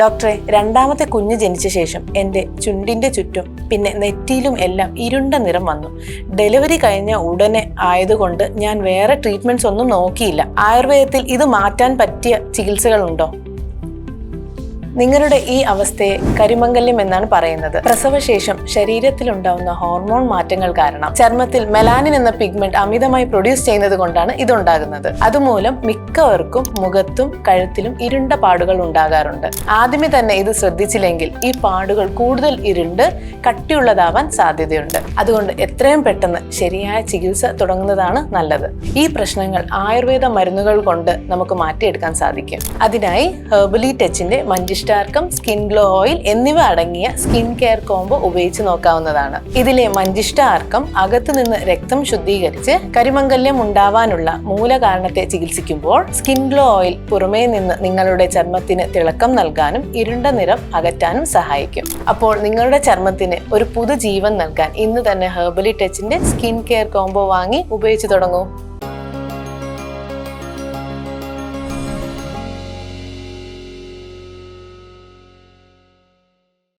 ഡോക്ടറെ രണ്ടാമത്തെ കുഞ്ഞ് ജനിച്ച ശേഷം എന്റെ ചുണ്ടിന്റെ ചുറ്റും പിന്നെ നെറ്റിയിലും എല്ലാം ഇരുണ്ട നിറം വന്നു. ഡെലിവറി കഴിഞ്ഞ ഉടനെ ആയതുകൊണ്ട് ഞാൻ വേറെ ട്രീറ്റ്മെന്റ്സ് ഒന്നും നോക്കിയില്ല. ആയുർവേദത്തിൽ ഇത് മാറ്റാൻ പറ്റിയ ചികിത്സകളുണ്ടോ? നിങ്ങളുടെ ഈ അവസ്ഥയെ കരിമംഗല്യം എന്നാണ് പറയുന്നത്. പ്രസവശേഷം ശരീരത്തിലുണ്ടാവുന്ന ഹോർമോൺ മാറ്റങ്ങൾ കാരണം ചർമ്മത്തിൽ മെലാനിൻ എന്ന പിഗ്മെന്റ് അമിതമായി പ്രൊഡ്യൂസ് ചെയ്യുന്നത് കൊണ്ടാണ് ഇതുണ്ടാകുന്നത്. അതുമൂലം മിക്കവർക്കും മുഖത്തും കഴുത്തിലും ഇരുണ്ട പാടുകൾ ഉണ്ടാകാറുണ്ട്. ആദ്യമേ തന്നെ ഇത് ശ്രദ്ധിച്ചില്ലെങ്കിൽ ഈ പാടുകൾ കൂടുതൽ ഇരുണ്ട് കട്ടിയുള്ളതാവാൻ സാധ്യതയുണ്ട്. അതുകൊണ്ട് എത്രയും പെട്ടെന്ന് ശരിയായ ചികിത്സ തുടങ്ങുന്നതാണ് നല്ലത്. ഈ പ്രശ്നങ്ങൾ ആയുർവേദ മരുന്നുകൾ കൊണ്ട് നമുക്ക് മാറ്റിയെടുക്കാൻ സാധിക്കും. അതിനായി ഹെർബലി ടച്ചിന്റെ മഞ്ചിഷ്ടാർക്കം സ്കിൻ ഗ്ലോ ഓയിൽ എന്നിവ അടങ്ങിയ സ്കിൻ കെയർ കോംബോ ഉപയോഗിച്ച് നോക്കാവുന്നതാണ്. ഇതിലെ മഞ്ചിഷ്ടാർക്കം അകത്തു നിന്ന് രക്തം ശുദ്ധീകരിച്ച് കരിമംഗല്യം ഉണ്ടാവാനുള്ള മൂലകാരണത്തെ ചികിത്സിക്കുമ്പോൾ സ്കിൻ ഗ്ലോ ഓയിൽ പുറമേ നിന്ന് നിങ്ങളുടെ ചർമ്മത്തിന് തിളക്കം നൽകാനും ഇരുണ്ട നിറം അകറ്റാനും സഹായിക്കും. അപ്പോൾ നിങ്ങളുടെ ചർമ്മത്തിന് ഒരു പുതുജീവൻ നൽകാൻ ഇന്ന് തന്നെ ഹെർബലി ടച്ചിന്റെ സ്കിൻ കെയർ കോംബോ വാങ്ങി ഉപയോഗിച്ചു തുടങ്ങൂ.